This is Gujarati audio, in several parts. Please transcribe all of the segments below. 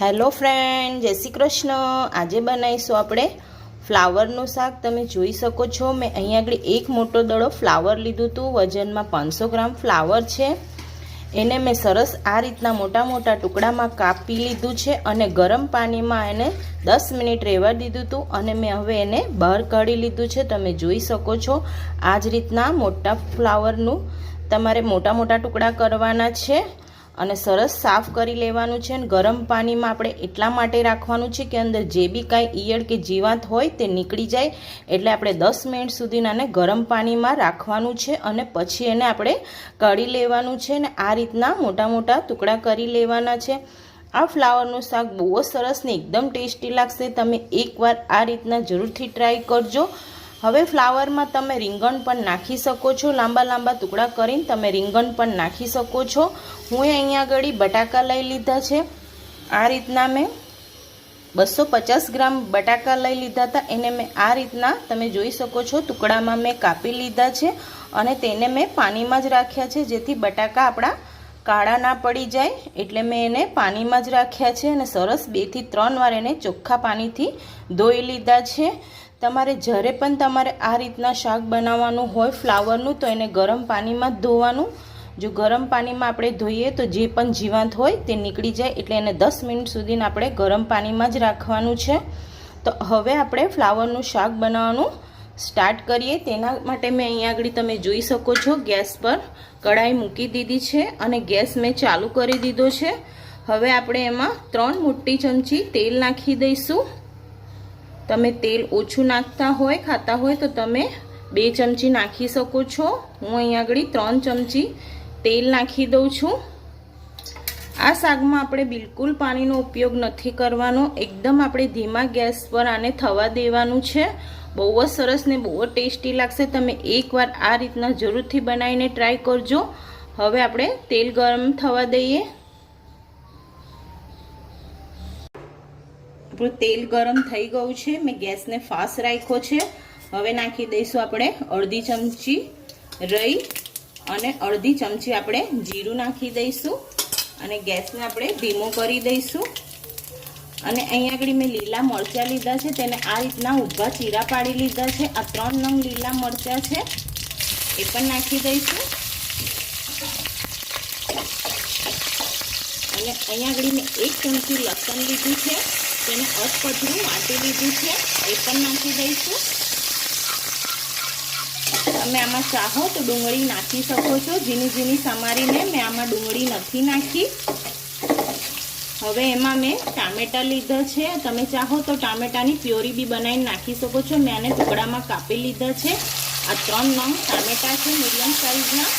હેલો ફ્રેન્ડ, જય શ્રી કૃષ્ણ. આજે બનાવીશું આપણે ફ્લાવરનું શાક. તમે જોઈ શકો છો, મેં અહીંયા આગળ એક મોટો દડો ફ્લાવર લીધું હતું. વજનમાં પાંચસો ગ્રામ ફ્લાવર છે. એને મેં સરસ આ રીતના મોટા મોટા ટુકડામાં કાપી લીધું છે અને ગરમ પાણીમાં એને દસ મિનિટ રહેવા દીધું હતું અને મેં હવે એને બહાર કાઢી લીધું છે. તમે જોઈ શકો છો, આ જ રીતના મોટા ફ્લાવરનું તમારે મોટા મોટા ટુકડા કરવાના છે. અને સરસ સાફ કરી લેવાનું છે અને ગરમ પાણીમાં આપણે એટલા માટે રાખવાનું છે કે અંદર જે બી કાંઈ ઈયળ કે જીવાત હોય તે નીકળી જાય. એટલે આપણે દસ મિનિટ સુધીનાને ગરમ પાણીમાં રાખવાનું છે અને પછી એને આપણે કાઢી લેવાનું છે અને આ રીતના મોટા મોટા ટુકડા કરી લેવાના છે. આ ફ્લાવરનું શાક બહુ જ સરસ ને એકદમ ટેસ્ટી લાગશે. તમે એકવાર આ રીતના જરૂરથી ટ્રાય કરજો. હવે ફ્લાવરમાં તમે રીંગણ પણ નાખી શકો છો. લાંબા લાંબા ટુકડા કરીને તમે રીંગણ પણ નાખી શકો છો. હું અહીંયા આગળ બટાકા લઈ લીધા છે. આ રીતના મેં બસો પચાસ ગ્રામ બટાકા લઈ લીધા હતા. એને મેં આ રીતના તમે જોઈ શકો છો, ટુકડામાં મેં કાપી લીધા છે અને તેને મેં પાણીમાં જ રાખ્યા છે, જેથી બટાકા આપણા કાળા ના પડી જાય. એટલે મેં એને પાણીમાં જ રાખ્યા છે અને સરસ બેથી ત્રણ વાર એને ચોખ્ખા પાણીથી ધોઈ લીધા છે. તમારે જ્યારે પણ તમારે આ રીતના શાક બનાવવાનું હોય ફ્લાવરનું, તો એને ગરમ પાણીમાં ધોવાનું. જો ગરમ પાણીમાં આપણે ધોઈએ, તો જે પણ જીવાંત હોય તે નીકળી જાય, એટલે એને દસ મિનિટ સુધી આપણે ગરમ પાણીમાં જ રાખવાનું છે. તો હવે આપણે ફ્લાવરનું શાક બનાવવાનું સ્ટાર્ટ કરીએ. તેના માટે મેં અહીંયા આગળ તમે જોઈ શકો છો, ગેસ પર કઢાઈ મૂકી દીધી છે અને ગેસ મેં ચાલુ કરી દીધો છે. હવે આપણે એમાં ત્રણ મોટી ચમચી તેલ નાખી દઈશું. તમે તેલ ઓછું નાખતા હોય, ખાતા હોય, તો તમે બે ચમચી નાખી શકો છો. હું અહીંયા આગળ ત્રણ ચમચી તેલ નાખી દઉં છું. આ શાકમાં આપણે બિલકુલ પાણીનો ઉપયોગ નથી કરવાનો. એકદમ આપણે ધીમા ગેસ પર આને થવા દેવાનું છે. બહુ જ સરસ ને બહુ જ ટેસ્ટી લાગશે. તમે એકવાર આ રીતના જરૂરથી બનાવીને ટ્રાય કરજો. હવે આપણે તેલ ગરમ થવા દઈએ. આપણું તેલ ગરમ થઈ ગયું છે. મેં ગેસને ફાસ્ટ રાખ્યો છે. હવે નાખી દઈશું આપણે અડધી ચમચી રઈ અને અડધી ચમચી આપણે જીરું નાખી દઈશું અને ગેસને આપણે ધીમો કરી દઈશું. અને અહીંયા આગળ મેં લીલા મરચાં લીધા છે. તેને આ રીતના ઊભા ચીરા પાડી લીધા છે. આ ત્રણ નંગ લીલા મરચાં છે. એ પણ નાખી દઈશું. અને અહીંયા આગળ મેં એક ચમચી લસણ લીધું છે, તેને અધપથરું વાટી લીધું છે, એ પણ નાખી દઈશું. તમે આમાં ચાહો તો ડુંગળી નાખી શકો છો, ઝીણી ઝીણી સમારીને મેં આમાં ડુંગળી નથી નાખી. હવે એમાં મેં ટામેટા લીધા છે. તમે ચાહો તો ટામેટાની પ્યોરી બી બનાવીને નાખી શકો છો. મેં આને ટુકડામાં કાપી લીધા છે. આ ત્રણ નંગ ટામેટા છે, મીડિયમ સાઇઝના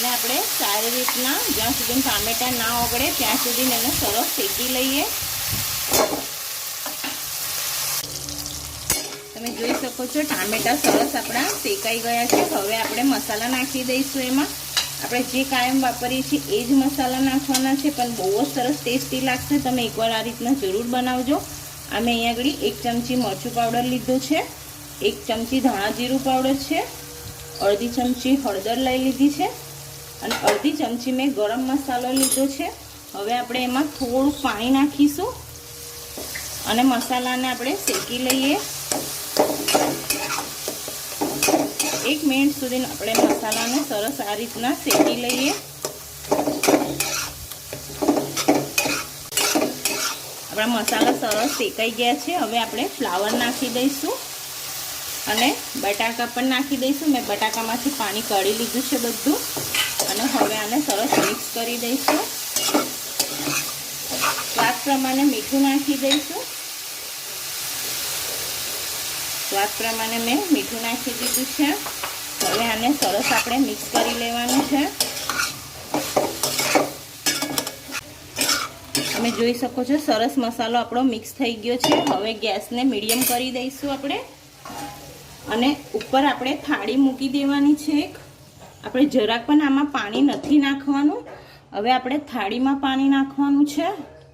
એને આપણે સારી રીતના જ્યાં સુધી ટામેટા ના ઓગળે ત્યાં સુધી એને સરસ શેકી લઈએ. તમે જોઈ શકો છો ટામેટા સરસ આપણા શેકાઈ ગયા છે. હવે આપણે મસાલા નાખી દઈશું એમાં. આપણે જે કાયમ વાપરીએ છીએ એ જ મસાલા નાખવાના છે, પણ બહુ જ સરસ ટેસ્ટી લાગશે. તમે એકવાર આ રીતના જરૂર બનાવજો. અમે અહીંયા આગળ એક ચમચી મરચું પાવડર લીધો છે, એક ચમચી ધાણા જીરું પાવડર છે, અડધી ચમચી હળદર લઈ લીધી છે. અને અડધી ચમચી મેં ગરમ મસાલો લીધો છે. હવે આપણે એમાં થોડું પાણી નાખીશું. અને મસાલાને આપણે શેકી લઈએ. એક મિનિટ સુધી આપણે મસાલાને સરસ આ રીતના શેકી લઈએ. આપણા મસાલા સરસ શેકાઈ ગયા છે. હવે આપણે ફ્લાવર નાખી દઈશું. અને બટાકા પણ નાખી દઈશું. મેં બટાકામાંથી પાણી કાઢી લીધું છે બધું. અને હવે આને સરસ મિક્સ કરી દઈશું. સ્વાદ પ્રમાણે મીઠું નાખી દઈશું. સ્વાદ પ્રમાણે મેં મીઠું નાખી દીધું છે. હવે આને સરસ આપણે મિક્સ કરી લેવાનું છે. તમે જોઈ શકો છો, સરસ મસાલો આપણો મિક્સ થઈ ગયો છે. હવે ગેસને મીડિયમ કરી દઈશું આપણે. અને ઉપર આપણે થાળી મૂકી દેવાની છે એક. આપણે જરાક પણ આમાં પાણી નથી નાખવાનું. હવે આપણે થાળીમાં પાણી નાખવાનું છે.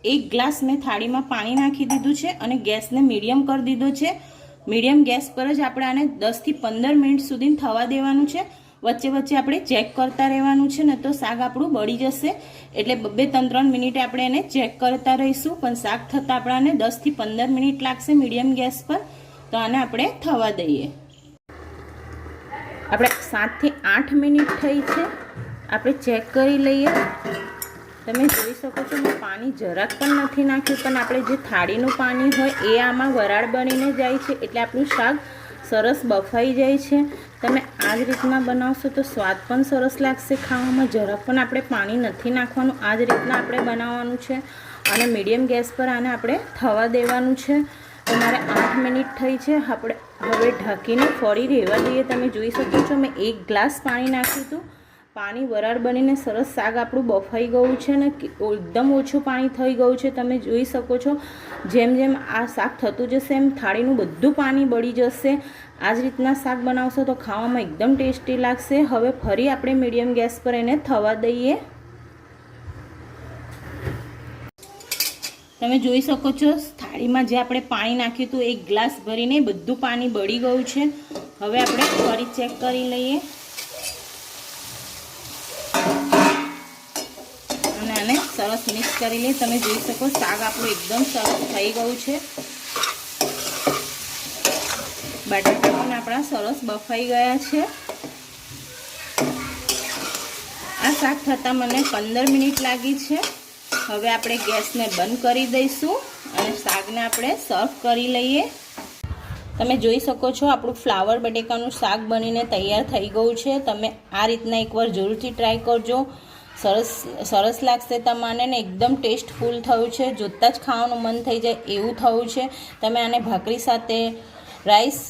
એક ગ્લાસ મેં થાળીમાં પાણી નાખી દીધું છે અને ગેસને મીડિયમ કરી દીધો છે. મીડિયમ ગેસ પર જ આપણે આને દસથી પંદર મિનિટ સુધી થવા દેવાનું છે. વચ્ચે વચ્ચે આપણે ચેક કરતા રહેવાનું છે ને તો શાક આપણું બળી જશે. એટલે બે ત્રણ ત્રણ મિનિટે આપણે એને ચેક કરતા રહીશું. પણ શાક થતાં આપણાને દસથી પંદર મિનિટ લાગશે મીડિયમ ગેસ પર. તો આને આપણે થવા દઈએ. આપણે સાતથી આઠ મિનિટ થઈ છે. આપણે ચેક કરી લઈએ. તમે જોઈ શકો છો, મેં પાણી જરાક પણ નથી નાખ્યું, પણ આપણે જે થાળીનું પાણી હોય એ આમાં વરાળ બનીને જાય છે. એટલે આપણું શાક સરસ બફાઈ જાય છે. તમે આ જ રીતના બનાવશો તો સ્વાદ પણ સરસ લાગશે ખાવામાં. જરાક પણ આપણે પાણી નથી નાખવાનું. આ જ રીતના આપણે બનાવવાનું છે. અને મીડિયમ ગેસ પર આને આપણે થવા દેવાનું છે. તમારે આઠ મિનિટ થઈ છે. આપણે હવે ઢાંકીને ફરી રહેવા દઈએ. તમે જોઈ શકો છો, મેં એક ગ્લાસ પાણી નાખ્યું હતું. પાણી વરાળ બનીને સરસ શાક આપણું બફાઈ ગયું છે ને એકદમ ઓછું પાણી થઈ ગયું છે. તમે જોઈ શકો છો, જેમ જેમ આ શાક થતું જશે, એમ થાળીનું બધું પાણી બળી જશે. આ જ રીતના શાક બનાવશો તો ખાવામાં એકદમ ટેસ્ટી લાગશે. હવે ફરી આપણે મીડિયમ ગેસ પર એને થવા દઈએ. તમે જોઈ શકો છો, થાળીમાં જે આપણે પાણી નાખ્યું હતું, એક ગ્લાસ ભરીને બધું પાણી બળી ગયું છે. હવે આપણે ફરી ચેક કરી લઈએ. અને આને સરસ મિક્સ કરી લઈએ. તમે જોઈ શકો, શાક આપણું એકદમ સરસ થઈ ગયું છે. બટાકા પણ આપણા સરસ બફાઈ ગયા છે. આ શાક થતાં મને પંદર મિનિટ લાગી છે. હવે આપણે ગેસને બંધ કરી દઈશું અને શાકને આપણે સર્વ કરી લઈએ. તમે જોઈ શકો છો આપણું ફ્લાવર બટેકાનું શાક બનીને તૈયાર થઈ ગયું છે. તમે આ રીતના એકવાર જરૂરથી ટ્રાય કરજો. સરસ સરસ લાગશે તમને ને એકદમ ટેસ્ટફુલ થયું છે. જોતાં જ ખાવાનું મન થઈ જાય એવું થયું છે. તમે આને ભાખરી સાથે, રાઈસ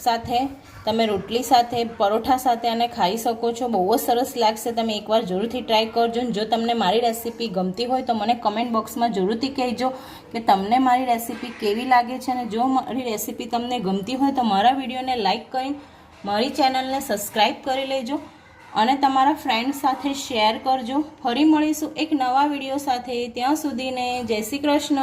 સાથે તમે રોટલી સાથે, પરોઠા સાથે આને ખાઈ શકો છો. બહુ જ સરસ લાગશે. તમે એકવાર જરૂરથી ટ્રાય કરજો. જો તમને મારી રેસીપી ગમતી હોય તો મને કમેન્ટ બોક્સમાં જરૂરથી કહેજો કે તમને મારી રેસીપી કેવી લાગે છે અને જો મારી રેસીપી તમને ગમતી હોય તો મારા વિડીયોને લાઇક કરી, મારી ચેનલને સબસ્ક્રાઈબ કરી લેજો અને તમારા ફ્રેન્ડ સાથે શેર કરજો. ફરી મળીશું એક નવા વીડિયો સાથે. ત્યાં સુધીને જય શ્રી કૃષ્ણ.